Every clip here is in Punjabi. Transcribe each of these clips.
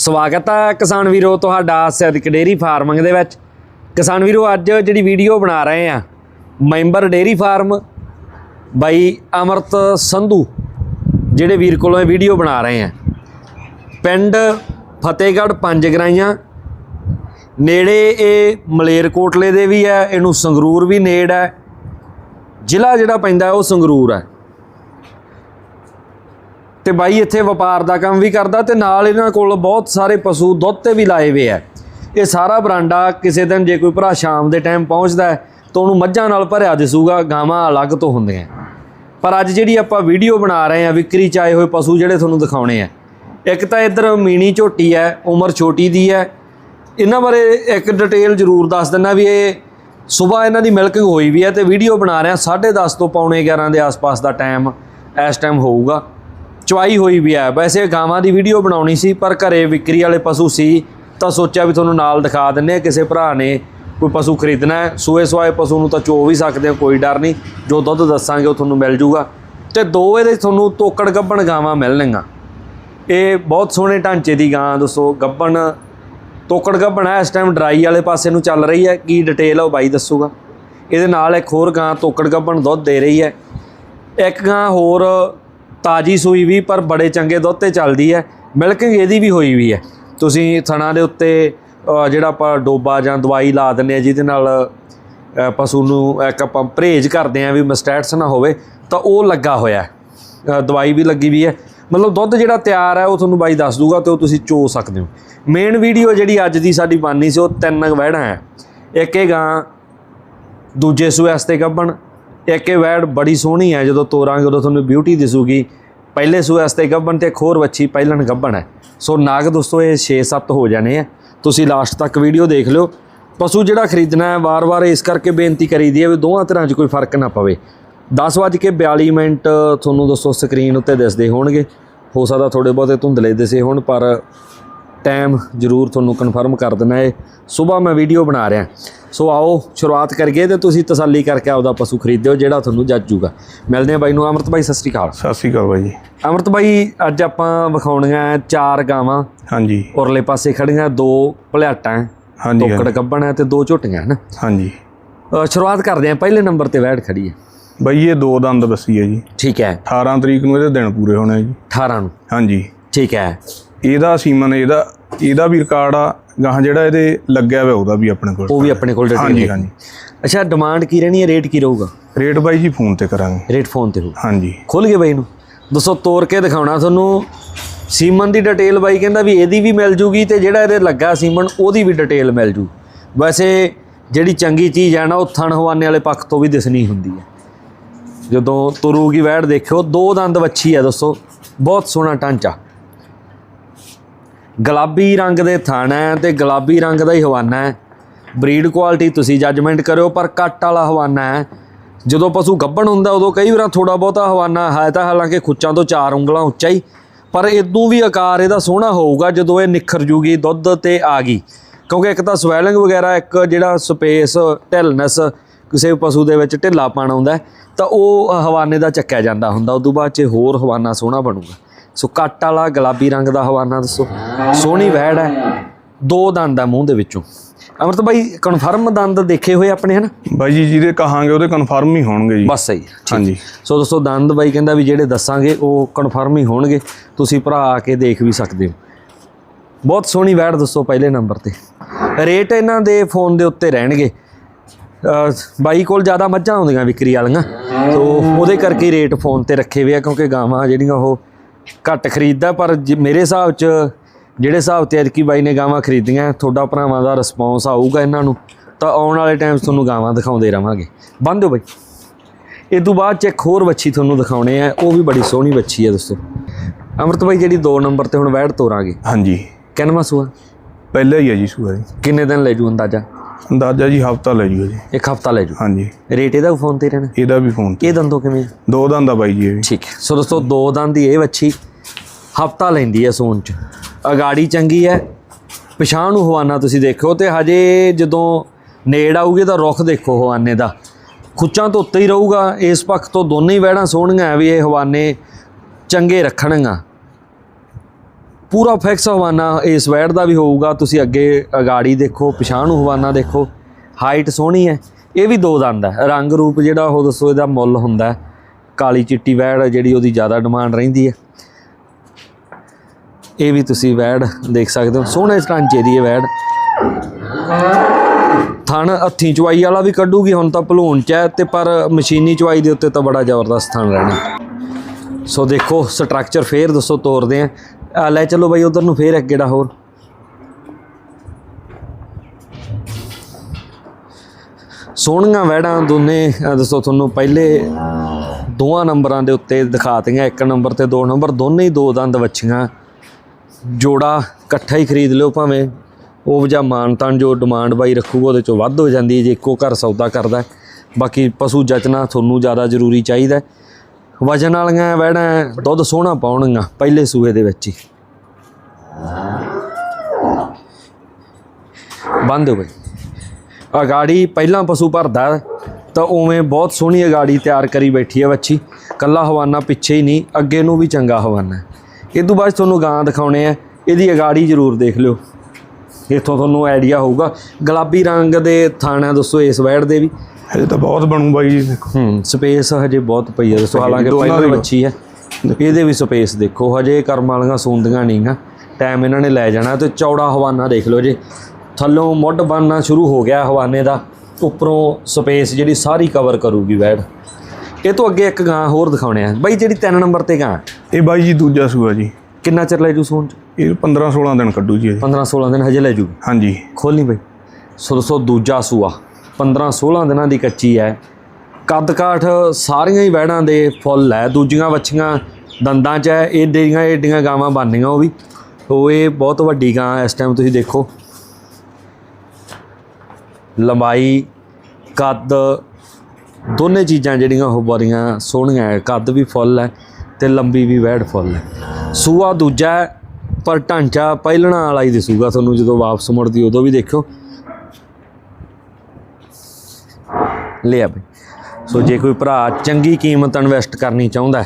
ਸਵਾਗਤ ਹੈ ਕਿਸਾਨ ਵੀਰੋ, ਤੁਹਾਡਾ ਸੈਦਿਕ ਡੇਰੀ ਫਾਰਮਿੰਗ ਦੇ ਵਿੱਚ। ਕਿਸਾਨ ਵੀਰੋ, ਅੱਜ ਜਿਹੜੀ ਵੀਡੀਓ ਬਣਾ ਰਹੇ ਆ, ਮੈਂਬਰ ਡੇਰੀ ਫਾਰਮ ਬਾਈ ਅਮਰਤ ਸੰਧੂ, ਜਿਹੜੇ ਵੀਰ ਕੋਲੋਂ ਇਹ ਵੀਡੀਓ ਬਣਾ ਰਹੇ ਆ। ਪਿੰਡ ਫਤਿਹਗੜ੍ਹ ਪੰਜ ਗਰਾਈਆਂ, ਨੇੜੇ ਇਹ ਮਲੇਰਕੋਟਲੇ ਦੇ ਵੀ ਹੈ ਇਹਨੂੰ ਸੰਗਰੂਰ ਵੀ ਨੇੜ ਹੈ ਜ਼ਿਲ੍ਹਾ ਜਿਹੜਾ ਪੈਂਦਾ ਉਹ ਸੰਗਰੂਰ ਹੈ ਤੇ ਬਾਈ ਇੱਥੇ ਵਪਾਰ ਦਾ ਕੰਮ ਵੀ ਕਰਦਾ ਤੇ ਨਾਲ ਇਹਨਾਂ ਕੋਲ ਬਹੁਤ ਸਾਰੇ ਪਸ਼ੂ ਦੁੱਧ ਤੇ ਵੀ ਲਾਏ ਹੋਏ ਆ। ਇਹ ਸਾਰਾ ਬਰਾਂਡਾ ਕਿਸੇ ਦਿਨ ਜੇ ਕੋਈ ਭਰਾ ਸ਼ਾਮ ਦੇ ਟਾਈਮ ਪਹੁੰਚਦਾ ਹੈ, ਤਾਂ ਉਹਨੂੰ ਮੱਝਾਂ ਨਾਲ ਭਰਿਆ ਦਿਸੂਗਾ, ਗਾਵਾਂ ਅਲੱਗ ਤੋਂ ਹੁੰਦੀਆਂ। ਪਰ ਅੱਜ ਜਿਹੜੀ ਆਪਾਂ ਵੀਡੀਓ ਬਣਾ ਰਹੇ ਆ ਵਿਕਰੀ ਚ ਆਏ ਹੋਏ ਪਸ਼ੂ ਜਿਹੜੇ ਤੁਹਾਨੂੰ ਦਿਖਾਉਣੇ ਆ, ਇੱਕ ਤਾਂ ਇੱਧਰ ਮੀਣੀ ਝੋਟੀ ਹੈ, ਉਮਰ ਛੋਟੀ ਦੀ ਹੈ। ਇਹਨਾਂ ਬਾਰੇ ਇੱਕ ਡਿਟੇਲ ਜ਼ਰੂਰ ਦੱਸ ਦਿੰਦਾ ਵੀ ਇਹ ਸਵੇਰ ਇਹਨਾਂ ਦੀ ਮਿਲਕਿੰਗ ਹੋਈ ਵੀ ਹੈ ਤੇ ਵੀਡੀਓ ਬਣਾ ਰਹੇ ਆ 10:30 ਤੋਂ ਪੌਣੇ 11 ਦੇ ਆਸ-ਪਾਸ ਦਾ ਟਾਈਮ ਇਸ ਟਾਈਮ ਹੋਊਗਾ। ਚਵਾਈ ਹੋਈ ਵੀ ਹੈ। ਵੈਸੇ ਗਾਵਾਂ ਦੀ ਵੀਡੀਓ ਬਣਾਉਣੀ ਸੀ, ਪਰ ਘਰੇ ਵਿਕਰੀ ਵਾਲੇ ਪਸ਼ੂ ਸੀ, ਤਾਂ ਸੋਚਿਆ ਵੀ ਤੁਹਾਨੂੰ ਨਾਲ ਦਿਖਾ ਦਿੰਨੇ ਆ ਕਿਸੇ ਭਰਾ ਨੇ ਕੋਈ ਪਸ਼ੂ ਖਰੀਦਣਾ ਹੈ। ਸੂਏ ਸਵਾਏ ਪਸ਼ੂ ਨੂੰ ਤਾਂ ਚੋ ਵੀ ਸਕਦੇ ਹੋ, ਕੋਈ ਡਰ ਨਹੀਂ। ਜੋ ਦੁੱਧ ਦੱਸਾਂਗੇ, ਉਹ ਤੁਹਾਨੂੰ ਮਿਲ ਜੂਗਾ। ਤੇ ਦੋ ਇਹਦੇ ਤੁਹਾਨੂੰ ਤੋਕੜ ਗੱਬਣ ਗਾਵਾਂ ਮਿਲਣਗੀਆਂ। ਇਹ ਬਹੁਤ ਸੋਹਣੇ ਢਾਂਚੇ ਦੀ ਗਾਂ ਦੋਸਤੋ ਗੱਬਣ ਤੋਕੜ ਗੱਬਣ ਹੈ। ਇਸ ਟਾਈਮ ਡਰਾਈ ਵਾਲੇ ਪਾਸੇ ਨੂੰ ਚੱਲ ਰਹੀ ਹੈ। ਕੀ ਡਿਟੇਲ ਹੈ ਉਹ ਬਾਈ ਦੱਸੂਗਾ। ਇਹਦੇ ਨਾਲ ਇੱਕ ਹੋਰ ਗਾਂ ਤੋਕੜ ਗੱਬਣ ਦੁੱਧ ਦੇ ਰਹੀ ਹੈ। ਇੱਕ ਗਾਂ ਹੋਰ ਤਾਜੀ ਸੂਈ ਵੀ, ਪਰ ਬੜੇ ਚੰਗੇ ਦੁੱਧ ਤੇ ਚੱਲਦੀ ਹੈ। ਮਿਲਕਿੰਗ ਇਹਦੀ ਵੀ ਹੋਈ ਵੀ ਹੈ। ਤੁਸੀਂ ਥਣਾ ਦੇ ਉੱਤੇ ਜਿਹੜਾ ਆਪਾਂ ਡੋਬਾ ਜਾਂ ਦਵਾਈ ਲਾ ਦਿੰਦੇ ਆ ਜਿਹਦੇ ਨਾਲ ਪਸ਼ੂ ਨੂੰ ਇੱਕ ਆਪਾਂ ਪਰਹੇਜ਼ ਕਰਦੇ ਆ ਵੀ ਮਸਟੈਟਸ ਨਾ ਹੋਵੇ, ਤਾਂ ਉਹ ਲੱਗਾ ਹੋਇਆ ਦਵਾਈ ਵੀ ਲੱਗੀ ਵੀ ਹੈ। ਮਤਲਬ ਦੁੱਧ ਜਿਹੜਾ ਤਿਆਰ ਹੈ, ਉਹ ਤੁਹਾਨੂੰ ਬਾਈ ਦੱਸ ਦੂਗਾ ਤੇ ਉਹ ਤੁਸੀਂ ਚੋ ਸਕਦੇ ਹੋ। ਮੇਨ ਵੀਡੀਓ ਜਿਹੜੀ ਅੱਜ ਦੀ ਸਾਡੀ ਬਾਨੀ ਸੀ, ਉਹ ਤਿੰਨ ਵਹਿਣਾ ਹੈ। ਇੱਕ ਇਹ ਗਾਂ, ਦੂਜੇ ਸੂਏ ਵਾਸਤੇ ਗੱਭਣ ਇੱਕ ਇਹ ਵੈੜ ਬੜੀ ਸੋਹਣੀ ਹੈ, ਜਦੋਂ ਤੋਰਾਂਗੇ ਉਦੋਂ ਤੁਹਾਨੂੰ ਬਿਊਟੀ ਦਿਸੂਗੀ। ਪਹਿਲੇ ਸੂਏ ਵਾਸਤੇ ਗੱਬਣ ਤੇ ਇੱਕ ਹੋਰ ਵੱਛੀ, ਪਹਿਲਣ ਗੱਬਣ ਹੈ। ਸੋ ਨਾਗ ਦੋਸਤੋ, ਇਹ 6-7 ਹੋ ਜਾਣੇ ਆ। ਤੁਸੀਂ ਲਾਸਟ ਤੱਕ ਵੀਡੀਓ ਦੇਖ ਲਿਓ। ਪਸ਼ੂ ਜਿਹੜਾ ਖਰੀਦਣਾ ਹੈ, ਵਾਰ-ਵਾਰ ਇਸ ਕਰਕੇ ਬੇਨਤੀ ਕਰੀਦੀ ਹੈ ਵੀ ਦੋਹਾਂ ਤਰ੍ਹਾਂ 'ਚ ਕੋਈ ਫ਼ਰਕ ਨਾ ਪਵੇ। 10:42 ਮਿੰਟ ਤੁਹਾਨੂੰ ਦੋਸਤੋ ਸਕਰੀਨ ਉੱਤੇ ਦਿਸਦੇ ਹੋਣਗੇ। ਹੋ ਸਕਦਾ ਥੋੜੇ ਬਹੁਤੇ ਧੁੰਦਲੇ ਦਿਸੇ ਹੋਣ, ਪਰ ਟਾਈਮ ਜ਼ਰੂਰ ਤੁਹਾਨੂੰ ਕਨਫਰਮ ਕਰ ਦੇਣਾ ਹੈ। ਸਵੇਰ ਮੈਂ ਵੀਡੀਓ ਬਣਾ ਰਿਹਾ। ਸੋ ਆਓ ਸ਼ੁਰੂਆਤ ਕਰੀਏ ਤੇ ਤੁਸੀਂ ਤਸੱਲੀ ਕਰਕੇ ਆਪਦਾ ਪਸ਼ੂ ਖਰੀਦਿਓ ਜਿਹੜਾ ਤੁਹਾਨੂੰ ਜੱਜ ਜੂਗਾ। ਮਿਲਦੇ ਆ ਬਾਈ ਨੂੰ। ਅਮਰਤ ਬਾਈ ਸਤਿ ਸ੍ਰੀ ਅਕਾਲ। ਸਤਿ ਸ਼੍ਰੀ ਅਕਾਲ ਬਾਈ ਜੀ। ਅਮਰਤ ਬਾਈ ਅੱਜ ਆਪਾਂ ਵਿਖਾਉਣੀਆਂ ਚਾਰ ਗਾਵਾਂ। ਹਾਂਜੀ। ਉਰਲੇ ਪਾਸੇ ਖੜੀਆਂ ਦੋ ਭਲਿਆਟਾਂ ਹਾਂਜੀ ਤੋਕੜ ਗੱਬਣ ਹੈ ਤੇ ਦੋ ਝੋਟੀਆਂ ਹਨ ਹਾਂਜੀ। ਸ਼ੁਰੂਆਤ ਕਰਦੇ ਆ ਪਹਿਲੇ ਨੰਬਰ ਤੇ ਵੈੜ ਖੜੀ ਹੈ ਬਾਈ ਇਹ ਦੋ ਦੰਦ ਬੱਸੀ ਹੈ ਜੀ। ਠੀਕ ਹੈ। 18 ਤਰੀਕ ਨੂੰ ਇਹਦੇ ਦਿਨ ਪੂਰੇ ਹੋਣੇ ਜੀ। 18 ਨੂੰ। ਹਾਂਜੀ। ਠੀਕ ਹੈ। ਇਹਦਾ ਸੀਮਨ ਇਹਦਾ ਇਹਦਾ ਵੀ ਰਿਕਾਰਡ ਆ ਗਾਹਾਂ ਜਿਹੜਾ ਇਹਦੇ ਲੱਗਿਆ ਹੋਇਆ ਉਹਦਾ ਵੀ ਆਪਣੇ ਕੋਲ ਉਹ ਵੀ ਆਪਣੇ ਕੋਲ ਡਿਟੇਲ ਹਾਂਜੀ ਹਾਂਜੀ। ਅੱਛਾ ਡਿਮਾਂਡ ਕੀ ਰਹਿਣੀ ਹੈ? ਰੇਟ ਕੀ ਰਹੂਗਾ? ਰੇਟ ਬਾਈ ਜੀ ਫੋਨ ਤੇ ਕਰਾਂਗੇ। ਰੇਟ ਫੋਨ ਤੇ ਹੋਊ। ਹਾਂਜੀ। ਖੁੱਲ ਗਏ ਬਾਈ ਨੂੰ ਦੱਸੋ ਤੋੜ ਕੇ ਦਿਖਾਉਣਾ ਤੁਹਾਨੂੰ। ਸੀਮਨ ਦੀ ਡਿਟੇਲ ਬਾਈ ਕਹਿੰਦਾ ਵੀ ਇਹਦੀ ਵੀ ਮਿਲ ਜੂਗੀ ਤੇ ਜਿਹੜਾ ਇਹਦੇ ਲੱਗਾ ਸੀਮਨ ਉਹਦੀ ਵੀ ਡਿਟੇਲ ਮਿਲ ਜੂ। ਵੈਸੇ ਜਿਹੜੀ ਚੰਗੀ ਚੀਜ਼ ਹੈ ਨਾ ਉਹ ਥਣ ਹਵਾਨੇ ਵਾਲੇ ਪੱਖ ਤੋਂ ਵੀ ਦਿਸਣੀ ਹੁੰਦੀ ਹੈ। ਜਦੋਂ ਤੁਰੂਗੀ ਵੈੜ ਦੇਖਿਓ ਦੋ ਦੰਦ ਵੱਛੀ ਹੈ ਦੱਸੋ। ਬਹੁਤ ਸੋਹਣਾ ਢਾਂਚਾ। ਗੁਲਾਬੀ ਰੰਗ ਦੇ ਥਣ ਹੈ ਤੇ ਗੁਲਾਬੀ ਰੰਗ ਦਾ ਹੀ ਹਵਾਨਾ ਹੈ। ਬਰੀਡ ਕੁਆਲਿਟੀ ਤੁਸੀਂ ਜੱਜਮੈਂਟ ਕਰਿਓ, ਪਰ ਕੱਟ ਵਾਲਾ ਹਵਾਨਾ ਹੈ। ਜਦੋਂ ਪਸ਼ੂ ਗੱਭਣ ਹੁੰਦਾ, ਉਦੋਂ ਕਈ ਵਾਰ ਥੋੜਾ ਬਹੁਤਾ ਹਵਾਨਾ ਹੈ ਤਾਂ ਹਾਲਾਂਕਿ ਖੁੱਚਾਂ ਤੋਂ ਚਾਰ ਉਂਗਲਾਂ ਉੱਚਾ ਹੀ, ਪਰ ਇਦੋਂ ਵੀ ਆਕਾਰ ਇਹਦਾ ਸੋਹਣਾ ਹੋਊਗਾ ਜਦੋਂ ਇਹ ਨਿਖਰ ਜੂਗੀ, ਦੁੱਧ ਤੇ ਆ ਗਈ। ਕਿਉਂਕਿ ਇੱਕ ਤਾਂ ਸਵੈਲਿੰਗ ਵਗੈਰਾ, ਇੱਕ ਜਿਹੜਾ ਸਪੇਸ, ਢਿੱਲਨੈਸ, ਕਿਸੇ ਪਸ਼ੂ ਦੇ ਵਿੱਚ ਢਿੱਲਾ ਪਾਣ ਆਉਂਦਾ ਤਾਂ ਉਹ ਹਵਾਨੇ ਦਾ ਚੱਕਿਆ ਜਾਂਦਾ ਹੁੰਦਾ, ਉਦੋਂ ਬਾਅਦ ਚ ਹੋਰ ਹਵਾਨਾ ਸੋਹਣਾ ਬਣੂਗਾ। ਸੋ ਕੱਟ ਵਾਲਾ ਗੁਲਾਬੀ ਰੰਗ ਦਾ ਹਵਾਨਾ ਦੱਸੋ। ਸੋਹਣੀ ਵਹਿੜ ਹੈ। ਦੋ ਦੰਦ ਆ ਮੂੰਹ ਦੇ ਵਿੱਚੋਂ। ਅਮਰਤ ਬਾਈ ਕਨਫਰਮ ਦੰਦ ਦੇਖੇ ਹੋਏ ਆਪਣੇ ਹਨ? ਬਾਈ ਜੀ ਜਿਹਦੇ ਕਹਾਂਗੇ ਉਹਦੇ ਕਨਫਰਮ ਹੀ ਹੋਣਗੇ ਜੀ। ਬਸ ਸਹੀ ਹਾਂਜੀ। ਸੋ ਦੋਸਤੋ ਦੰਦ ਬਾਈ ਕਹਿੰਦਾ ਵੀ ਜਿਹੜੇ ਦੱਸਾਂਗੇ ਉਹ ਕਨਫਰਮ ਹੀ ਹੋਣਗੇ। ਤੁਸੀਂ ਭਰਾ ਆ ਕੇ ਦੇਖ ਵੀ ਸਕਦੇ ਹੋ। ਬਹੁਤ ਸੋਹਣੀ ਵੈੜ ਦੱਸੋ ਪਹਿਲੇ ਨੰਬਰ ਤੇ। ਰੇਟ ਇਹਨਾਂ ਦੇ ਫੋਨ ਦੇ ਉੱਤੇ ਰਹਿਣਗੇ। ਬਾਈ ਕੋਲ ਜ਼ਿਆਦਾ ਮੱਝਾਂ ਆਉਂਦੀਆਂ ਵਿਕਰੀ ਵਾਲੀਆਂ। ਸੋ ਉਹਦੇ ਕਰਕੇ ਰੇਟ ਫੋਨ ਤੇ ਰੱਖੇ ਹੋਏ ਆ ਕਿਉਂਕਿ ਗਾਵਾਂ ਜਿਹੜੀਆਂ ਉਹ ਘੱਟ ਖਰੀਦਦਾ ਪਰ ਜੇ ਮੇਰੇ ਹਿਸਾਬ 'ਚ ਜਿਹੜੇ ਹਿਸਾਬ ਤੇ ਐਤਕੀ ਬਾਈ ਨੇ ਗਾਵਾਂ ਖਰੀਦੀਆਂ ਤੁਹਾਡਾ ਭਰਾਵਾਂ ਦਾ ਰਿਸਪੌਂਸ ਆਊਗਾ ਇਹਨਾਂ ਨੂੰ ਤਾਂ ਆਉਣ ਵਾਲੇ ਟਾਈਮ 'ਚ ਤੁਹਾਨੂੰ ਗਾਵਾਂ ਦਿਖਾਉਂਦੇ ਰਵਾਂਗੇ। ਬੰਦ ਦਿਓ ਬਾਈ। ਇਹ ਤੋਂ ਬਾਅਦ ਚ ਇੱਕ ਹੋਰ ਵੱਛੀ ਤੁਹਾਨੂੰ ਦਿਖਾਉਣੇ ਆ ਉਹ ਵੀ ਬੜੀ ਸੋਹਣੀ ਵੱਛੀ ਹੈ ਦੋਸਤੋ। ਅਮਰਤ ਬਾਈ ਜਿਹੜੀ 2 ਨੰਬਰ ਤੇ ਹੁਣ ਵੈੜ ਤੋਰਾਂਗੇ। ਹਾਂਜੀ। ਕਿੰਨਵਾਂ ਸੂਆ? ਪਹਿਲਾ ਹੀ ਹੈ ਜੀ ਸੂਆ ਜੀ। ਕਿੰਨੇ ਦਿਨ ਲੈ ਜੂ ਅੰਦਾਜ਼ਾ? ਅੰਦਾਜ਼ਾ ਜੀ ਹਫਤਾ ਲੈ ਜੂਗਾ ਜੀ। ਇੱਕ ਹਫਤਾ ਲੈ ਜੂ। ਹਾਂਜੀ। ਰੇਟ ਇਹਦਾ ਫੋਨ ਤੇ ਰਹਿਣਾ? ਇਹਦਾ ਵੀ ਫੋਨ ਤੇ। ਇਹ ਦੰਦੋਂ ਕਿਵੇਂ? ਦੋ ਦੰਦ ਆ ਬਾਈ ਜੀ ਇਹ ਵੀ। ਠੀਕ ਹੈ। ਸੋ ਦੋਸਤੋ ਦੋ ਦੰਦ ਦੀ ਇਹ ਵੱਛੀ ਹਫਤਾ ਲੈਂਦੀ ਹੈ ਸੋਨ ਚ। ਅਗਾੜੀ ਚੰਗੀ ਹੈ। ਪਛਾਣ ਨੂੰ ਹਵਾਨਾ ਤੁਸੀਂ ਦੇਖੋ ਤੇ ਹਜੇ ਜਦੋਂ ਨੇੜ ਆਊਗੀ ਤਾਂ ਰੁੱਖ ਦੇਖੋ ਹਵਾਨੇ ਦਾ। ਖੁੱਚਾਂ ਤੋਂ ਉੱਤੇ ਹੀ ਰਹੂਗਾ। ਇਸ ਪੱਖ ਤੋਂ ਦੋਨੇ ਹੀ ਵਹਿੜਾਂ ਸੋਹਣੀਆਂ ਵੀ ਇਹ ਹਵਾਨੇ ਚੰਗੇ ਰੱਖਣਗਾ ਪੂਰਾ ਫਿਕਸ ਹਵਾਨਾ ਇਸ ਵੈੜ ਦਾ ਵੀ ਹੋਊਗਾ। ਤੁਸੀਂ ਅੱਗੇ ਅਗਾੜੀ ਦੇਖੋ, ਪਛਾਣ ਨੂੰ ਹਵਾਨਾ ਦੇਖੋ। ਹਾਈਟ ਸੋਹਣੀ ਹੈ। ਇਹ ਵੀ ਦੋ ਦੰਦ ਹੈ। ਰੰਗ ਰੂਪ ਜਿਹੜਾ ਉਹ ਦੱਸੋ, ਇਹਦਾ ਮੁੱਲ ਹੁੰਦਾ ਕਾਲੀ ਚਿੱਟੀ ਵੈੜ ਜਿਹੜੀ ਉਹਦੀ ਜ਼ਿਆਦਾ ਡਿਮਾਂਡ ਰਹਿੰਦੀ ਹੈ। ਇਹ ਵੀ ਤੁਸੀਂ ਵੈੜ ਦੇਖ ਸਕਦੇ ਹੋ। ਸੋਹਣੇ ਢਾਂਚੇ ਦੀ ਇਹ ਵੈੜ। ਥਣ ਹੱਥੀਂ ਚਵਾਈ ਵਾਲਾ ਵੀ ਕੱਢੂਗੀ। ਹੁਣ ਤਾਂ ਭਲੂਣ ਚ ਹੈ ਤੇ ਪਰ ਮਸ਼ੀਨੀ ਚਵਾਈ ਦੇ ਉੱਤੇ ਤਾਂ ਬੜਾ ਜ਼ਬਰਦਸਤ ਥਣ ਰਹਿਣਾ। ਸੋ ਦੇਖੋ, ਸਟਰਕਚਰ ਫੇਰ ਦੱਸੋ ਤੋਰਦੇ ਆ। ਆ ਲੈ ਚਲੋ ਬਾਈ ਉਧਰ ਨੂੰ ਫੇਰ ਅੱਗੇੜਾ ਹੋਰ। ਸੋਹਣੀਆਂ ਵੈੜਾਂ ਦੋਨੇ ਦੱਸੋ ਤੁਹਾਨੂੰ ਪਹਿਲੇ ਦੋਵਾਂ ਨੰਬਰਾਂ ਦੇ ਉੱਤੇ ਦਿਖਾਤੀਆਂ, ਇੱਕ ਨੰਬਰ ਤੇ ਦੋ ਨੰਬਰ, ਦੋਨੇ ਹੀ ਦੋ ਦੰਦ ਵੱਛੀਆਂ। ਜੋੜਾ ਇਕੱਠਾ ਹੀ ਖਰੀਦ ਲਿਓ ਭਾਵੇਂ, ਉਹ ਜਾਂ ਮਾਨਤਾਨ ਜੋ ਡਿਮਾਂਡ ਬਾਈ ਰੱਖੂਗਾ, ਉਹਦੇ ਚੋਂ ਵੱਧ ਹੋ ਜਾਂਦੀ ਹੈ, ਜੇ ਇੱਕੋ ਘਰ ਸੌਦਾ ਕਰਦਾ ਬਾਕੀ ਪਸ਼ੂ ਜਚਣਾ ਤੁਹਾਨੂੰ ਜ਼ਿਆਦਾ ਜ਼ਰੂਰੀ ਚਾਹੀਦਾ ਵਜਨ ਵਾਲੀਆਂ ਵੈੜਾਂ ਦੁੱਧ ਸੋਹਣਾ ਪਾਉਣਗੀਆਂ ਪਹਿਲੇ ਸੂਏ ਦੇ ਵਿੱਚ ਹੀ। ਬੰਦ ਹੋ ਗਈ। ਅਗਾੜੀ ਪਹਿਲਾਂ ਪਸ਼ੂ ਭਰਦਾ, ਤਾਂ ਉਵੇਂ ਬਹੁਤ ਸੋਹਣੀ ਅਗਾੜੀ ਤਿਆਰ ਕਰੀ ਬੈਠੀ ਹੈ ਵੱਛੀ। ਕੱਲਾ ਹਵਾਨਾ ਪਿੱਛੇ ਹੀ ਨਹੀਂ, ਅੱਗੇ ਨੂੰ ਵੀ ਚੰਗਾ ਹਵਾਨਾ। ਇਹ ਤੋਂ ਬਾਅਦ ਤੁਹਾਨੂੰ ਗਾਂ ਦਿਖਾਉਣੇ ਆ, ਇਹਦੀ ਅਗਾੜੀ ਜ਼ਰੂਰ ਦੇਖ ਲਿਓ। ਇੱਥੋਂ ਤੁਹਾਨੂੰ ਆਈਡੀਆ ਹੋਊਗਾ। ਗੁਲਾਬੀ ਰੰਗ ਦੇ ਥਾਣਾ ਦੱਸੋ ਇਸ ਵੈੜ ਦੇ ਵੀ। ਹਜੇ ਤਾਂ ਬਹੁਤ ਬਣੂ ਬਾਈ ਜੀ। ਹੂੰ ਸਪੇਸ ਹਜੇ ਬਹੁਤ ਪਈ ਹੈ ਦੱਸੋ ਹਾਲਾਂਕਿ ਦੀ ਬੱਚੀ ਹੈ। ਇਹਦੇ ਵੀ ਸਪੇਸ ਦੇਖੋ ਹਜੇ ਕਰਮ ਵਾਲੀਆਂ ਸੂੰਦੀਆਂ ਨਹੀਂਗਾ ਟਾਈਮ ਇਹਨਾਂ ਨੇ ਲੈ ਜਾਣਾ ਤੇ ਚੌੜਾ ਹਵਾਨਾ ਦੇਖ ਲਓ ਜੇ। ਥੱਲੋਂ ਮੁੱਢ ਬਣਨਾ ਸ਼ੁਰੂ ਹੋ ਗਿਆ ਹਵਾਨੇ ਦਾ ਉੱਪਰੋਂ ਸਪੇਸ ਜਿਹੜੀ ਸਾਰੀ ਕਵਰ ਕਰੂਗੀ ਵੈੜ ਇਹ ਤੋਂ ਅੱਗੇ ਇੱਕ ਗਾਂ ਹੋਰ ਦਿਖਾਉਣੇ ਆ। ਬਾਈ ਜਿਹੜੀ 3 ਨੰਬਰ ਤੇ ਗਾਂ। ਇਹ ਬਾਈ ਜੀ ਦੂਜਾ ਸੂਆ ਜੀ। ਕਿੰਨਾ ਚਿਰ ਲੈ ਜੂ ਸੂਣ ਚ? ਇਹ 15 16 ਦਿਨ ਕੱਢੂ ਜੀ ਇਹ 15 16 ਦਿਨ ਹਜੇ ਲੈ ਜੂ। ਹਾਂਜੀ। ਖੋਲਣੀ ਬਈ। ਸੋ ਦੱਸੋ ਦੂਜਾ ਸੂਆ। 15 16 ਦਿਨਾਂ ਦੀ ਕੱਚੀ ਹੈ। ਕੱਦ ਕਾਠ ਸਾਰੀਆਂ ਹੀ ਵਹਿੜਾਂ ਦੇ ਫੁੱਲ ਹੈ। ਦੂਜੀਆਂ ਵੱਛੀਆਂ ਦੰਦਾਂ 'ਚ ਹੈ। ਇਹ ਏਡੀਆਂ ਏਡੀਆਂ ਗਾਵਾਂ ਬਣਨੀਆਂ ਉਹ ਵੀ। ਸੋ ਇਹ ਬਹੁਤ ਵੱਡੀ ਗਾਂ ਇਸ ਟਾਈਮ ਤੁਸੀਂ ਦੇਖੋ। ਲੰਬਾਈ, ਕੱਦ, ਦੋਨੇ ਚੀਜ਼ਾਂ ਜਿਹੜੀਆਂ ਉਹ ਬੜੀਆਂ ਸੋਹਣੀਆਂ ਹੈ। ਕੱਦ ਵੀ ਫੁੱਲ ਹੈ ਤੇ ਲੰਬੀ ਵੀ ਵਹਿੜ ਫੁੱਲ ਹੈ। ਸੂਆ ਦੂਜਾ ਪਰ ਢਾਂਚਾ ਪਹਿਲਣਾ ਵਾਲਾ ਹੀ ਦਿਸੂਗਾ। ਤੁਹਾਨੂੰ ਜਦੋਂ ਵਾਪਸ ਮੁੜਦੀ ਉਦੋਂ ਵੀ ਦੇਖਿਓ। ਲਿਆ ਬਈ। ਸੋ ਜੇ ਕੋਈ ਭਰਾ ਚੰਗੀ ਕੀਮਤ ਇਨਵੈਸਟ ਕਰਨੀ ਚਾਹੁੰਦਾ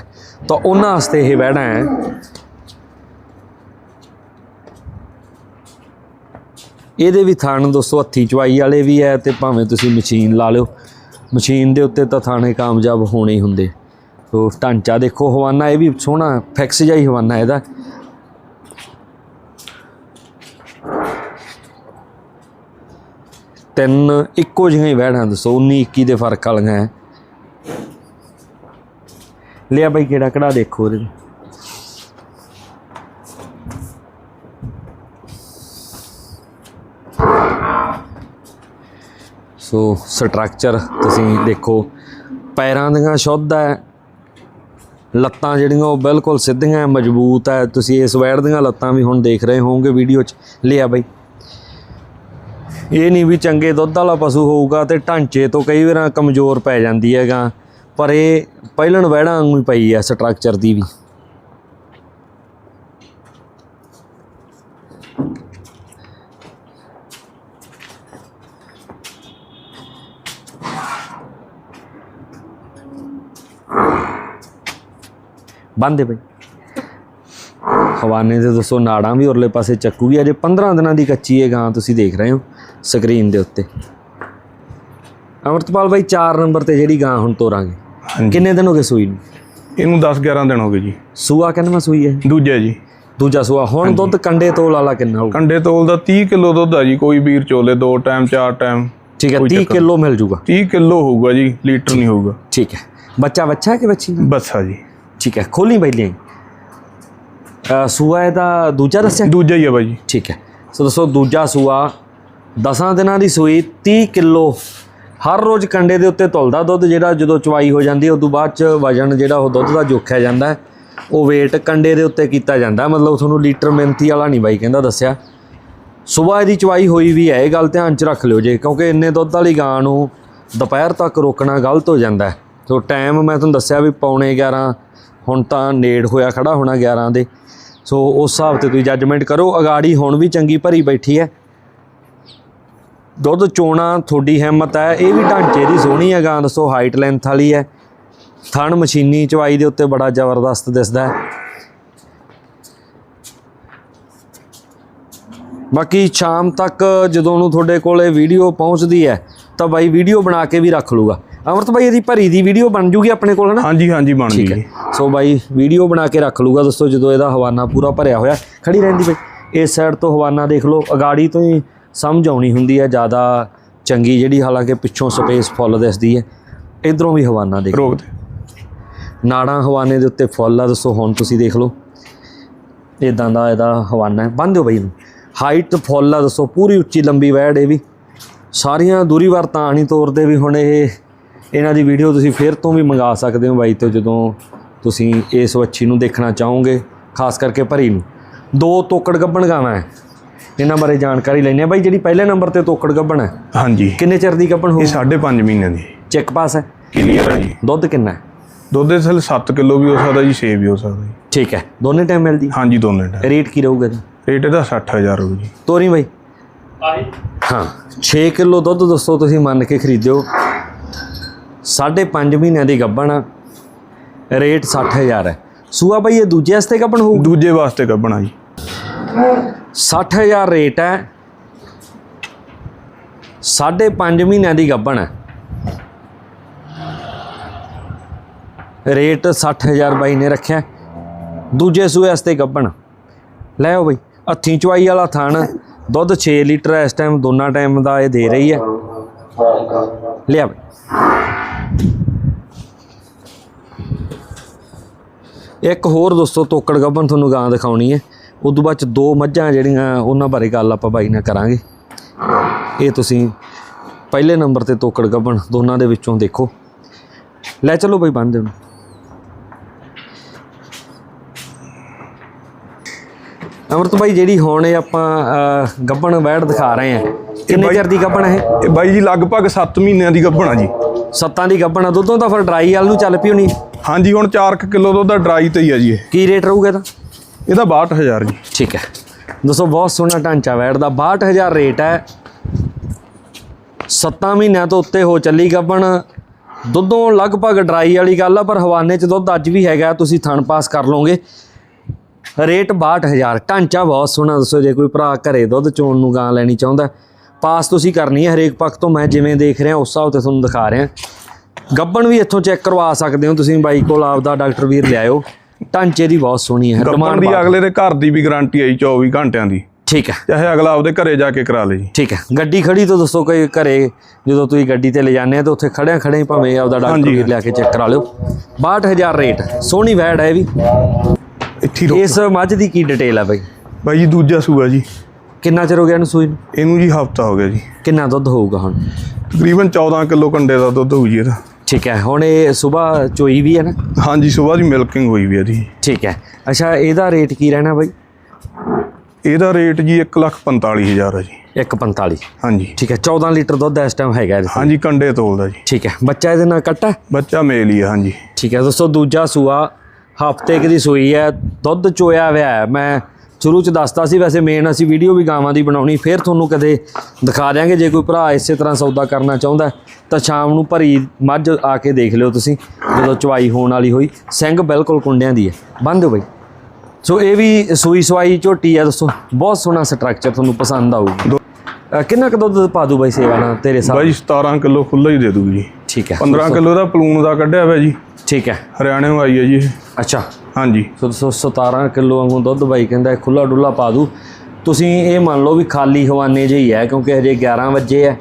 ਤਾਂ ਉਹਨਾਂ ਵਾਸਤੇ ਇਹ ਬਹਿਣਾ ਹੈ। ਇਹਦੇ ਵੀ ਥਣ ਦੋਸਤੋ, ਹੱਥੀ ਚਵਾਈ ਵਾਲੇ ਵੀ ਹੈ ਤੇ ਭਾਵੇਂ ਤੁਸੀਂ ਮਸ਼ੀਨ ਲਾ ਲਿਓ। ਮਸ਼ੀਨ ਦੇ ਉੱਤੇ ਤਾਂ ਥਾਣੇ ਕਾਮਯਾਬ ਹੋਣੇ ਹੀ ਹੁੰਦੇ। ਸੋ ਢਾਂਚਾ ਦੇਖੋ, ਹਵਾਨਾ ਇਹ ਵੀ ਸੋਹਣਾ ਫਿਕਸ ਜਿਹਾ ਹੀ ਹਵਾਨਾ ਇਹਦਾ। ਤਿੰਨ, ਇੱਕੋ ਜਿਹੀਆਂ ਹੀ ਵਹਿੜਾਂ ਦੱਸੋ 19 21 ਦੇ ਫ਼ਰਕ ਵਾਲੀਆਂ ਹੈ ਲਿਆ ਬਾਈ ਕਿਹੜਾ ਕੜਾ ਦੇਖੋ ਉਹਦੇ ਸੋ ਸਟਰਕਚਰ ਤੁਸੀਂ ਦੇਖੋ, ਪੈਰਾਂ ਦੀਆਂ ਸ਼ੁੱਧ ਹੈ ਲੱਤਾਂ ਜਿਹੜੀਆਂ ਉਹ ਬਿਲਕੁਲ ਸਿੱਧੀਆਂ ਮਜ਼ਬੂਤ ਹੈ ਤੁਸੀਂ ਇਸ ਵੈੜ ਦੀਆਂ ਲੱਤਾਂ ਵੀ ਹੁਣ ਦੇਖ ਰਹੇ ਹੋਵੋਗੇ ਵੀਡੀਓ 'ਚ। ਲਿਆ ਬਾਈ। ਇਹ ਨਹੀਂ ਵੀ ਚੰਗੇ ਦੁੱਧ ਵਾਲਾ ਪਸ਼ੂ ਹੋਊਗਾ ਤੇ ਢਾਂਚੇ ਤੋਂ ਕਈ ਵਾਰ ਕਮਜ਼ੋਰ ਪੈ ਜਾਂਦੀ ਹੈਗਾ। ਪਰ ਇਹ ਪਹਿਲਣ ਵਹਿੜਾਂ ਵਾਂਗੂ ਹੀ ਪਈ ਹੈ ਸਟਰਕਚਰ ਦੀ ਵੀ। ਬੰਦੇ ਬਈ। ਹਵਾਨੇ ਦੇ ਦੱਸੋ, ਨਾੜਾਂ ਵੀ ਉਰਲੇ ਪਾਸੇ ਚੱਕੂਗੀ। ਅਜੇ 15 ਦਿਨਾਂ ਦੀ ਕੱਚੀ ਹੈ ਗਾਂ ਤੁਸੀਂ ਦੇਖ ਰਹੇ ਹੋ। ਸਕਰੀਨ ਦੇ ਉੱਤੇ। ਅਮਰਤਪਾਲ ਬਾਈ 4 ਨੰਬਰ ਤੇ ਜਿਹੜੀ ਗਾਂ ਹੁਣ ਤੋਰਾਂਗੇ। ਕਿੰਨੇ ਦਿਨ ਹੋ ਗਏ ਸੂਈ ਨੂੰ? ਇਹਨੂੰ 10 11 ਦਿਨ ਹੋ ਗਏ ਜੀ। ਸੂਆ ਕਿੰਨਵਾਂ ਸੂਈ ਹੈ? ਦੂਜਾ ਜੀ। ਦੂਜਾ ਸੂਆ। ਹੁਣ ਦੁੱਧ ਕੰਡੇ ਤੋਲ ਵਾਲਾ ਕਿੰਨਾ ਹੋਊਗਾ ਕੰਡੇ ਤੋਲ ਦਾ 30 ਕਿਲੋ ਦੁੱਧ ਆ ਜੀ ਕੋਈ ਵੀਰ ਚੋਲੇ ਦੋ ਟਾਈਮ ਚਾਰ ਟਾਈਮ ਠੀਕ ਹੈ ਕੋਈ 30 ਚੱਕਰ ਕਿਲੋ ਮਿਲ ਜੂਗਾ। 30 ਕਿਲੋ ਹੋਊਗਾ ਜੀ ਲੀਟਰ ਨਹੀਂ ਹੋਊਗਾ। ਠੀਕ ਹੈ। ਬੱਚਾ ਬੱਚਾ ਹੈ ਕਿ ਬੱਚੀ ਬੱਸਾ ਜੀ। ਠੀਕ ਹੈ ਖੋਲੀ ਬਾਈ ਲਈ ਸੂਆ ਇਹਦਾ ਦੂਜਾ ਦੱਸਿਆ? ਦੂਜਾ ਹੀ ਆ ਬਾਈ ਜੀ। ਠੀਕ ਹੈ। ਸੋ ਦੱਸੋ ਦੂਜਾ ਸੂਆ 10 ਦਿਨਾਂ ਦੀ ਸੂਈ 30 ਕਿਲੋ ਹਰ ਰੋਜ਼ ਕੰਡੇ ਦੇ ਉੱਤੇ ਤੁਲਦਾ ਦੁੱਧ ਜਿਹੜਾ ਜਦੋਂ ਚਵਾਈ ਹੋ ਜਾਂਦੀ ਹੈ ਤੋਂ ਬਾਅਦ ਚ ਵਜਨ ਜਿਹੜਾ ਉਹ ਦੁੱਧ ਦਾ ਜੋਖਿਆ ਜਾਂਦਾ ਹੈ। ਉਹ weight ਕੰਡੇ ਦੇ ਉੱਤੇ ਕੀਤਾ ਜਾਂਦਾ ਮਤਲਬ ਤੁਹਾਨੂੰ ਲੀਟਰ ਮਿੰਤੀ ਵਾਲਾ ਨਹੀਂ ਬਾਈ ਕਹਿੰਦਾ ਦੱਸਿਆ। ਸਵੇਰ ਇਹਦੀ ਚਵਾਈ ਹੋਈ ਵੀ ਹੈ, ਇਹ ਗੱਲ ਧਿਆਨ ਚ ਰੱਖ ਲਿਓ ਜੇ, ਕਿਉਂਕਿ ਇੰਨੇ ਦੁੱਧ ਵਾਲੀ ਗਾਂ ਨੂੰ ਦੁਪਹਿਰ ਤੱਕ ਰੋਕਣਾ ਗਲਤ ਹੋ ਜਾਂਦਾ ਹੈ। ਸੋ ਟਾਈਮ ਮੈਂ ਤੁਹਾਨੂੰ ਦੱਸਿਆ ਵੀ ਪੌਣੇ 11 ਹੁਣ ਤਾਂ ਨੇੜ ਹੋਇਆ ਖੜਾ ਹੋਣਾ 11 ਦੇ। ਸੋ ਉਸ ਹਿਸਾਬ ਤੇ ਤੁਸੀਂ ਜੱਜਮੈਂਟ ਕਰੋ। ਅਗਾੜੀ ਹੁਣ ਵੀ ਚੰਗੀ ਭਰੀ ਬੈਠੀ ਹੈ। ਦੁੱਧ ਚੋਣਾ ਤੁਹਾਡੀ ਹਿੰਮਤ ਹੈ ਇਹ ਵੀ ਢਾਂਚੇ ਦੀ ਸੋਹਣੀ ਹੈ ਗਾਂ ਦੱਸੋ ਹਾਈਟ ਲੈਂਥ ਵਾਲੀ ਹੈ। ਥਣ ਮਸ਼ੀਨੀ ਚਵਾਈ ਦੇ ਉੱਤੇ ਬੜਾ ਜ਼ਬਰਦਸਤ ਦਿਸਦਾ ਹੈ। ਬਾਕੀ ਸ਼ਾਮ ਤੱਕ ਜਦੋਂ ਉਹਨੂੰ ਤੁਹਾਡੇ ਕੋਲੇ ਵੀਡੀਓ ਪਹੁੰਚਦੀ ਹੈ ਤਾਂ ਬਾਈ ਵੀਡੀਓ ਬਣਾ ਕੇ ਵੀ ਰੱਖ ਲੂਗਾ। ਅਮਰਤ ਬਾਈ ਇਹਦੀ ਭਰੀ ਦੀ ਵੀਡੀਓ ਬਣ ਜੂਗੀ ਆਪਣੇ ਕੋਲ ਹਨਾ? ਹਾਂਜੀ ਹਾਂਜੀ ਬਣ ਗਈ ਸੋ ਬਾਈ ਵੀਡੀਓ ਬਣਾ ਕੇ ਰੱਖ ਲੂਗਾ ਦੋਸਤੋ ਜਦੋਂ ਇਹਦਾ ਹਵਾਨਾ ਪੂਰਾ ਭਰਿਆ ਹੋਇਆ ਖੜੀ ਰਹਿੰਦੀ ਬਾਈ ਇਸ ਸਾਈਡ ਤੋਂ ਹਵਾਨਾ ਦੇਖ ਲਓ ਅਗਾੜੀ ਤੋਂ ਹੀ ਸਮਝ ਆਉਣੀ ਹੁੰਦੀ ਹੈ ਜ਼ਿਆਦਾ ਚੰਗੀ ਜਿਹੜੀ ਹਾਲਾਂਕਿ ਪਿੱਛੋਂ ਸਪੇਸ ਫੁੱਲ ਦਿਸਦੀ ਹੈ। ਇਧਰੋਂ ਵੀ ਹਵਾਨਾ ਦੇਖ। ਰੋਕ ਦੇ। ਨਾੜਾਂ ਹਵਾਨੇ ਦੇ ਉੱਤੇ ਫੁੱਲ ਆ ਦੱਸੋ ਹੁਣ ਤੁਸੀਂ ਦੇਖ ਲਓ। ਇਦਾਂ ਦਾ ਇਹਦਾ ਹਵਾਨਾ ਹੈ। ਬੰਦ ਦਿਓ ਬਈ ਇਹਨੂੰ। ਹਾਈਟ ਫੁੱਲ ਆ ਦੱਸੋ। ਪੂਰੀ ਉੱਚੀ ਲੰਬੀ ਵੈੜ ਇਹ ਵੀ। ਸਾਰੀਆਂ ਦੂਰੀ ਵਾਰ ਤਾਂ ਨਹੀਂ ਤੋਰਦੇ ਵੀ ਹੁਣ ਇਹ ਇਹਨਾਂ ਦੀ ਵੀਡੀਓ ਤੁਸੀਂ ਫਿਰ ਤੋਂ ਵੀ ਮੰਗਾ ਸਕਦੇ ਹੋ ਬਾਈ ਤੋਂ ਜਦੋਂ ਤੁਸੀਂ ਇਸ ਵੱਛੀ ਨੂੰ ਦੇਖਣਾ ਚਾਹੋਗੇ ਖਾਸ ਕਰਕੇ ਭਰੀ ਨੂੰ। ਦੋ ਤੋਕੜ ਗੱਬਣ ਗਾਵਾਂ ਹੈ। ਇਹਨਾਂ ਬਾਰੇ ਜਾਣਕਾਰੀ ਲੈਣੀ ਆ ਬਾਈ ਜਿਹੜੀ ਪਹਿਲੇ ਨੰਬਰ ਤੇ ਤੋਕੜ ਗੱਬਣ ਹੈ ਹਾਂਜੀ। ਕਿੰਨੇ ਚਿਰ ਦੀ ਗੱਬਣ ਇਹ ਹੋਊ 5.5 ਮਹੀਨਿਆਂ ਦੀ। ਚੈੱਕ ਪਾਸ ਹੈ? ਕਲੀਅਰ ਹੈ ਜੀ ਦੁੱਧ ਕਿੰਨਾ ਹੈ? ਦੁੱਧ ਦੇ ਥੱਲੇ 7 ਕਿਲੋ ਵੀ ਹੋ ਸਕਦਾ ਜੀ 6 ਵੀ ਹੋ ਸਕਦਾ ਜੀ। ਠੀਕ ਹੈ। ਦੋਨੇ ਟਾਈਮ ਮਿਲਦੀ? ਹਾਂਜੀ ਦੋਨੇ ਟਾਈਮ ਰੇਟ ਕੀ ਰਹੂਗਾ ਇਹਦਾ? ਰੇਟ ਇਹਦਾ 60000 ਹੋਊ ਜੀ। ਤੋਰੀ ਬਾਈ। ਹਾਂ 6 ਕਿਲੋ ਦੁੱਧ ਦੱਸੋ ਤੁਸੀਂ ਮੰਨ ਕੇ ਖਰੀਦਿਓ। 5.5 ਮਹੀਨਿਆਂ ਦੀ ਗੱਭਣ ਆ। ਰੇਟ 60000 ਹੈ। ਸੂਆ ਬਾਈ ਇਹ ਦੂਜੇ ਵਾਸਤੇ ਗੱਭਣ ਹੋਊ? ਦੂਜੇ ਵਾਸਤੇ ਕੱਢਣਾ ਜੀ। 60000 ਰੇਟ ਹੈ। 5.5 ਮਹੀਨਿਆਂ ਦੀ ਗੱਭਣ ਹੈ। ਰੇਟ 60000 ਬਾਈ ਨੇ ਰੱਖਿਆ। ਦੂਜੇ ਸੂਏ ਵਾਸਤੇ ਗੱਭਣ ਲੈ ਆਓ ਬਾਈ, ਹੱਥੀਂ ਚਵਾਈ ਵਾਲਾ ਥਣ ਦੁੱਧ 6 ਲੀਟਰ ਇਸ ਟਾਈਮ ਦੋਨਾਂ ਟਾਈਮ ਦਾ ਇਹ ਦੇ ਰਹੀ ਹੈ। ਲਿਆ ਬਾਈ। ਇੱਕ ਹੋਰ ਦੋਸਤੋ, ਤੋਕੜ ਗੱਭਣ ਤੁਹਾਨੂੰ ਗਾਂ ਦਿਖਾਉਣੀ ਹੈ। ਉਦੋਂ ਬਾਅਦ ਚ ਦੋ ਮੱਝਾਂ ਜਿਹੜੀਆਂ ਉਹਨਾਂ ਬਾਰੇ ਗੱਲ ਆਪਾਂ ਬਾਈ ਨਾਲ ਕਰਾਂਗੇ। ਇਹ ਤੁਸੀਂ ਪਹਿਲੇ ਨੰਬਰ ਤੇ ਤੋਕੜ ਗੱਭਣ ਦੋਨਾਂ ਦੇ ਵਿੱਚੋਂ ਦੇਖੋ। ਲੈ ਚਲੋ ਬਾਈ ਬੰਦ ਨੂੰ ਅਮਰਤ ਬਾਈ ਜਿਹੜੀ ਹੁਣ ਇਹ ਆਪਾਂ ਗੱਭਣ ਵੈੜ ਦਿਖਾ ਰਹੇ ਹਾਂ ਕਿੰਨੇ ਚਿਰ ਦੀ ਗੱਭਣ ਹੈ ਇਹ? ਬਾਈ ਜੀ ਲਗਭਗ 7 ਮਹੀਨਿਆਂ ਦੀ ਗੱਭਣਾ ਜੀ। ਸੱਤਾਂ ਦੀ ਗੱਭਣ ਆ ਦੁੱਧੋਂ ਤਾਂ ਫਿਰ ਡਰਾਈ ਵਾਲ ਨੂੰ ਚੱਲ ਪਈ ਹੋਣੀ ਹਾਂਜੀ ਹੁਣ 4 ਕਿਲੋ ਦੁੱਧ ਦਾ ਡਰਾਈ ਤੇ ਹੀ ਆ ਜੀ ਇਹ। ਕੀ ਰੇਟ ਰਹੂਗਾ ਇਹਦਾ? ਇਹਦਾ 62000 ਜੀ। ਠੀਕ ਹੈ। ਦੋਸਤੋ, ਬਹੁਤ ਸੋਹਣਾ ਢਾਂਚਾ ਵੈਟ ਦਾ 62000 ਰੇਟ ਹੈ। 7 ਮਹੀਨਿਆਂ ਤੋਂ ਉੱਤੇ ਹੋ ਚੱਲੀ ਗੱਬਣ। ਦੁੱਧੋਂ ਲਗਭਗ ਡਰਾਈ ਵਾਲੀ ਗੱਲ ਆ, ਪਰ ਹਵਾਨੇ 'ਚ ਦੁੱਧ ਅੱਜ ਵੀ ਹੈਗਾ, ਤੁਸੀਂ ਥਣ ਪਾਸ ਕਰ ਲਓਗੇ। ਰੇਟ 62000 ਢਾਂਚਾ ਬਹੁਤ ਸੋਹਣਾ, ਦੱਸੋ ਜੇ ਕੋਈ ਭਰਾ ਘਰੇ ਦੁੱਧ ਚੋਣ ਨੂੰ ਗਾਂ ਲੈਣੀ ਚਾਹੁੰਦਾ। ਪਾਸ ਤੁਸੀਂ ਕਰਨੀ ਹੈ ਹਰੇਕ ਪੱਖ ਤੋਂ, ਮੈਂ ਜਿਵੇਂ ਦੇਖ ਰਿਹਾ, ਉਸ ਹਿਸਾਬ ਤੇ ਤੁਹਾਨੂੰ ਦਿਖਾ ਰਿਹਾ। ਗੱਬਣ ਵੀ ਇੱਥੋਂ ਚੈੱਕ ਕਰਵਾ ਸਕਦੇ ਹੋ, ਤੁਸੀਂ ਬਾਈ ਕੋਲ ਆਪਦਾ ਡਾਕਟਰ ਵੀਰ ਲਿਆਇਓ। ਢਾਂਚੇ ਦੀ ਬਹੁਤ ਸੋਹਣੀ ਹੈ ਡਿਮਾਂਡ ਦੀ ਅਗਲੇ ਦੇ ਘਰ ਦੀ ਵੀ ਗਾਰੰਟੀ ਆਈ 24 ਘੰਟਿਆਂ ਦੀ। ਠੀਕ ਹੈ। ਚਾਹੇ ਅਗਲਾ ਆਪਦੇ ਘਰੇ ਜਾ ਕੇ ਕਰਾ ਲੇ ਜੀ। ਠੀਕ ਹੈ। ਗੱਡੀ ਖੜੀ ਤੋਂ ਦੱਸੋ ਕੋਈ ਘਰੇ ਜਦੋਂ ਤੁਸੀਂ ਗੱਡੀ ਤੇ ਲੈ ਜਾਂਦੇ ਆ ਤਾਂ ਉੱਥੇ ਖੜਿਆ ਖੜੇ ਹੀ ਭਾਵੇਂ ਆਪਦਾ ਡਾਕਟਰ। ਵੀਰ ਲਿਆ ਕੇ ਚੈੱਕ ਕਰਾ ਲਿਓ। 62000 ਰੇਟ ਸੋਹਣੀ ਵੈੜ ਹੈ ਇਹ ਵੀ। ਇਸ ਮੱਝ ਦੀ ਕੀ ਡਿਟੇਲ ਹੈ ਬਾਈ? ਬਾਈ ਜੀ ਦੂਜਾ ਸੂਆ ਜੀ। ਕਿੰਨਾ ਚਿਰ ਹੋ ਗਿਆ ਇਹਨੂੰ ਸੂਈ ਨੂੰ? ਇਹਨੂੰ ਜੀ ਹਫਤਾ ਹੋ ਗਿਆ ਜੀ। ਕਿੰਨਾ ਦੁੱਧ ਹੋਊਗਾ ਹੁਣ? ਤਕਰੀਬਨ 14 ਕਿਲੋ ਕੰਡੇ ਦਾ ਦੁੱਧ ਹੋਊ ਜੀ ਇਹਦਾ। ਠੀਕ ਹੈ ਹੁਣ ਇਹ ਸਵੇਰ ਚੋਈ ਵੀ ਹੈ ਨਾ? ਹਾਂਜੀ ਸਵੇਰ ਦੀ ਮਿਲਕਿੰਗ ਹੋਈ ਵੀ ਇਹਦੀ ਠੀਕ ਹੈ। ਅੱਛਾ ਇਹਦਾ ਰੇਟ ਕੀ ਰਹਿਣਾ ਬਾਈ? ਇਹਦਾ ਰੇਟ ਜੀ 145000 ਹੈ ਜੀ। 145 ਹਾਂਜੀ। ਠੀਕ ਹੈ 14 ਲੀਟਰ ਦੁੱਧ ਇਸ ਟਾਈਮ ਹੈਗਾ ਇਹਦੇ। ਹਾਂਜੀ ਕੰਡੇ ਤੋਲਦਾ ਜੀ। ਠੀਕ ਹੈ ਬੱਚਾ ਇਹਦੇ ਨਾਲ ਕੱਟਾ? ਹੈ? ਬੱਚਾ ਮੇਲ ਹੀ ਆ ਹਾਂਜੀ। ਠੀਕ ਹੈ ਦੋਸਤੋ ਦੂਜਾ ਸੂਆ ਹਫ਼ਤੇ ਕੁ ਦੀ ਸੂਈ ਹੈ ਦੁੱਧ ਚੋਇਆ ਹੋਇਆ ਹੈ ਮੈਂ ਸ਼ੁਰੂ ਚ ਦੱਸਤਾ ਸੀ, ਵੈਸੇ ਮੇਨ ਅਸੀਂ ਵੀਡੀਓ ਵੀ ਗਾਵਾਂ ਦੀ ਬਣਾਉਣੀ, ਫਿਰ ਤੁਹਾਨੂੰ ਕਦੇ ਦਿਖਾ ਦਿਆਂਗੇ, ਜੇ ਕੋਈ ਭਰਾ ਇਸੇ ਤਰ੍ਹਾਂ ਸੌਦਾ ਕਰਨਾ ਚਾਹੁੰਦਾ ਤਾਂ ਸ਼ਾਮ ਨੂੰ ਭਰੀ ਮੱਝ ਆ ਕੇ ਦੇਖ ਲਿਓ ਤੁਸੀਂ, ਜਦੋਂ ਚਵਾਈ ਹੋਣ ਵਾਲੀ ਹੋਈ, ਸਿੰਘ ਬਿਲਕੁਲ ਕੁੰਡਿਆਂ ਦੀ ਹੈ ਬੰਦ ਦਿਓ ਬਈ। ਸੋ ਇਹ ਵੀ ਸੂਈ ਸਵਾਈ ਝੋਟੀ ਹੈ, ਦੋਸਤੋ, ਬਹੁਤ ਸੋਹਣਾ ਸਟਰਕਚਰ ਤੁਹਾਨੂੰ ਪਸੰਦ ਆਊਗਾ। ਦੋ- ਕਿੰਨਾ ਕੁ ਦੁੱਧ ਪਾ ਦੂ ਬਾਈ ਸੇਵਾ ਨਾਲ ਤੇਰੇ ਸਾਹ ਬਾਈ 17 ਕਿਲੋ ਖੁੱਲਾ ਹੀ ਦੇ ਦੂ ਜੀ। ਠੀਕ ਹੈ। 15 ਕਿਲੋ ਦਾ ਪਲੂਨ ਦਾ ਕੱਢਿਆ ਹੋਇਆ ਜੀ। ਠੀਕ ਹੈ। ਹਰਿਆਣਿਓਂ ਆਈ ਹੈ ਜੀ ਇਹ। ਅੱਛਾ। ਹਾਂਜੀ। ਸੋ ਸੋ 17 ਕਿਲੋ ਵਾਂਗੂ ਦੁੱਧ ਬਾਈ ਕਹਿੰਦਾ ਖੁੱਲਾ ਡੁੱਲਾ ਪਾ ਦੂ। ਤੁਸੀਂ ਇਹ ਮੰਨ ਲਓ ਵੀ ਖਾਲੀ ਹਵਾਨੇ ਜਿਹੀ ਹੈ ਕਿਉਂਕਿ ਹਜੇ 11 ਵਜੇ ਹੈ।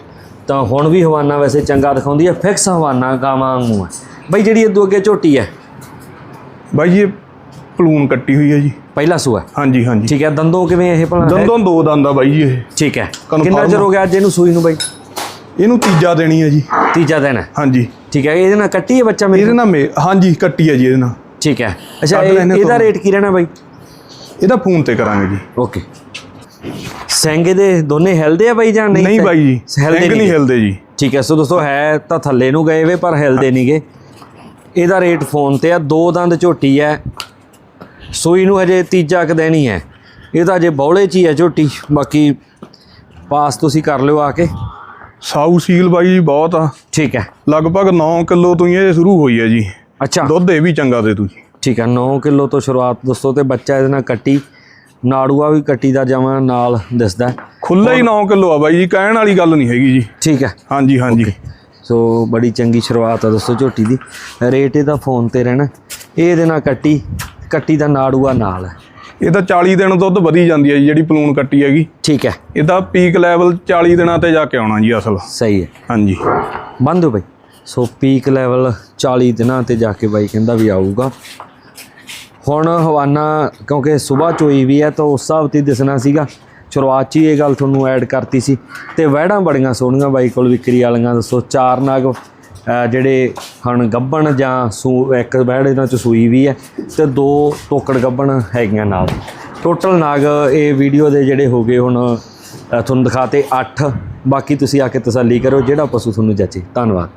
ਤਾਂ ਹੁਣ ਵੀ ਹਵਾਨਾ ਵੈਸੇ ਚੰਗਾ ਦਿਖਾਉਂਦੀ ਹੈ ਫਿਕਸ ਹਵਾਨਾ ਗਾਵਾਂ ਵਾਂਗੂ ਹੈ। ਬਈ ਜਿਹੜੀ ਇਹ ਅੱਗੇ ਝੋਟੀ ਹੈ। ਬਾਈ ਇਹ ਪਲੂਨ ਕੱਟੀ ਹੋਈ ਹੈ ਜੀ। ਪਹਿਲਾ ਸੂਆ? ਹਾਂਜੀ ਹਾਂਜੀ। ਠੀਕ ਹੈ ਦੰਦੋਂ ਕਿਵੇਂ ਇਹ ਭਲਾ? ਦੰਦੋਂ ਦੋ ਦੰਦ ਆ ਬਾਈ ਜੀ ਇਹ। ਠੀਕ ਹੈ। ਕਿੰਨਾ ਚਿਰ ਹੋ ਗਿਆ ਅੱਜ ਇਹਨੂੰ ਸੂਈ ਨੂੰ ਬਾਈ? ਇਹਨੂੰ ਤੀਜਾ ਦੇਣੀ ਹੈ ਜੀ। ਤੀਜਾ ਦਿਨ ਹਾਂਜੀ। ਠੀਕ ਹੈ ਇਹਦੇ ਨਾਲ ਕੱਟੀ ਹੈ ਬੱਚਾ ਮੇਰੀ ਇਹਦੇ ਨਾਲ ਹਾਂਜੀ ਕੱਟੀ ਹੈ ਜੀ ਇਹਦੇ ਨਾਲ। ਠੀਕ ਹੈ। ਅੱਛਾ ਇਹਦਾ। ਰੇਟ ਕੀ ਰਹਿਣਾ ਬਾਈ? ਇਹਦਾ ਫੋਨ ਤੇ ਕਰਾਂਗੇ ਜੀ। ਓਕੇ। ਸਿੰਘ ਦੇ ਦੋਨੇ ਹਿਲਦੇ ਆ ਬਾਈ ਜਾਂ ਨਹੀਂ? ਨਹੀਂ ਬਾਈ ਜੀ ਸਿੰਘ ਨਹੀਂ। ਹਿਲਦੇ ਜੀ। ਠੀਕ ਹੈ ਸੋ ਦੋਸਤੋ ਹੈ ਤਾਂ ਥੱਲੇ ਨੂੰ ਗਏ ਵੇ ਪਰ ਹਿਲਦੇ ਨਹੀਂਗੇ। ਇਹਦਾ ਰੇਟ ਫੋਨ ਤੇ ਆ ਦੋ ਦੰਦ ਝੋਟੀ ਹੈ। ਸੂਈ ਨੂੰ ਹਜੇ ਤੀਜਾ ਕ ਦੇਣੀ ਹੈ ਇਹ ਤਾਂ ਹਜੇ ਬੌਲੇ ਚ ਹੀ ਹੈ ਝੋਟੀ। ਬਾਕੀ ਪਾਸ ਤੁਸੀਂ ਕਰ ਲਿਓ ਆ ਕੇ। ਸਾਊ ਸੀਲ ਬਾਈ ਜੀ ਬਹੁਤ ਆ। ਠੀਕ ਹੈ। ਲਗਭਗ 9 ਕਿਲੋ ਤੋਂ ਹੀ ਇਹ ਸ਼ੁਰੂ ਹੋਈ ਹੈ ਜੀ। ਅੱਛਾ। ਦੁੱਧ ਇਹ ਵੀ ਚੰਗਾ ਦੇ ਜੀ ਠੀਕ ਹੈ 9 ਕਿਲੋ ਤੋਂ ਸ਼ੁਰੂਆਤ ਦੋਸਤੋ ਤੇ ਬੱਚਾ ਇਹਦੇ ਨਾਲ ਕੱਟੀ। ਨਾੜੂਆ ਵੀ ਕੱਟੀ ਦਾ ਜਮਾਂ ਨਾਲ ਦਿਸਦਾ। ਖੁੱਲਾ ਹੀ 9 ਕਿਲੋ ਆ ਬਾਈ ਜੀ ਕਹਿਣ ਵਾਲੀ ਗੱਲ ਨਹੀਂ ਹੈਗੀ ਜੀ। ਠੀਕ ਹੈ। ਹਾਂਜੀ ਹਾਂਜੀ। ਸੋ ਬੜੀ ਚੰਗੀ ਸ਼ੁਰੂਆਤ ਆ ਦੋਸਤੋ ਝੋਟੀ ਦੀ। ਰੇਟ ਇਹਦਾ ਫੋਨ ਤੇ ਰਹਿਣਾ। ਇਹ ਇਹਦੇ ਨਾਲ ਕੱਟੀ। ਕੱਟੀ ਦਾ ਨਾੜੂਆ ਨਾਲ। ਹੈ ਇਹ ਤਾਂ 40 ਦਿਨ ਦੁੱਧ ਵਧੀ ਜਾਂਦੀ ਹੈ ਜੀ ਜਿਹੜੀ ਪਲੂਣ ਕੱਟੀ ਹੈਗੀ। ਠੀਕ ਹੈ। ਇਹਦਾ ਪੀਕ ਲੈਵਲ 40 ਦਿਨਾਂ ਤੇ ਜਾ ਕੇ ਆਉਣਾ ਜੀ ਅਸਲ। ਸਹੀ ਹੈ। ਹਾਂਜੀ। ਬੰਦ ਬਾਈ। ਸੋ ਪੀਕ ਲੈਵਲ 40 ਦਿਨਾਂ ਤੇ ਜਾ ਕੇ ਬਾਈ ਕਹਿੰਦਾ ਵੀ ਆਊਗਾ। ਹੁਣ ਹਵਾਨਾ ਕਿਉਂਕਿ ਸਵੇਰ ਚੋਈ ਵੀ ਹੈ ਤਾਂ ਉਸ ਹਿਸਾਬ ਤੇ ਦਿਸਣਾ ਸੀਗਾ। ਸ਼ੁਰੂਆਤ 'ਚ ਇਹ ਗੱਲ ਤੁਹਾਨੂੰ ਐਡ ਕਰਤੀ ਸੀ। ਤੇ ਵਹਿੜਾਂ ਬੜੀਆਂ ਸੋਹਣੀਆਂ ਬਾਈ ਕੋਲ ਵਿਕਰੀ ਵਾਲੀਆਂ ਦੱਸੋ ਚਾਰ ਨਾਗ ਜਿਹੜੇ ਹੁਣ ਗੱਬਣ ਜਾਂ ਸੂ, ਇੱਕ ਵਹਿੜ ਇਹਨਾਂ 'ਚ ਸੂਈ ਵੀ ਹੈ ਤੇ ਦੋ ਟੋਕੜ ਗੱਬਣ ਹੈਗੀਆਂ ਨਾਲ। ਟੋਟਲ ਨਾਗ ਇਹ ਵੀਡੀਓ ਦੇ ਜਿਹੜੇ ਹੋ ਗਏ ਹੁਣ ਤੁਹਾਨੂੰ ਦਿਖਾਤੇ 8 ਬਾਕੀ ਤੁਸੀਂ ਆ ਕੇ ਤਸੱਲੀ ਕਰੋ, ਜਿਹੜਾ ਪਸ਼ੂ ਤੁਹਾਨੂੰ ਜੱਚੇ। ਧੰਨਵਾਦ।